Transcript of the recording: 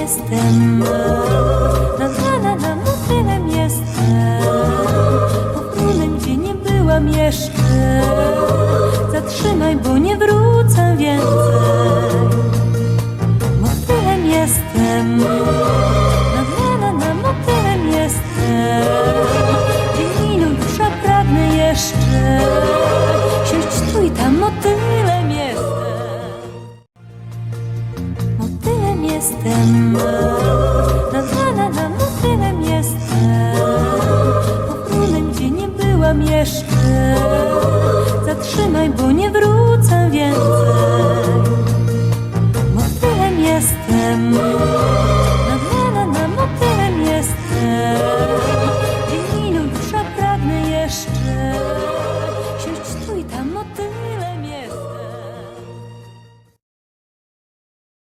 jestem. Na na na na motylem jestem. Powrócę, gdzie nie byłam jeszcze. Zatrzymaj, bo nie wrócę więcej. Motylem jestem. Na na na na motylem jestem. Dzielniną dusza pragnę jeszcze. Siąść tu i tam motylem jestem. jestem. Na na motylem jestem. Okrólem, gdzie nie byłam jeszcze. Zatrzymaj, bo nie wrócę więcej. Motylem jestem. Na na motylem jestem. Dzień minut dusza pragnę jeszcze.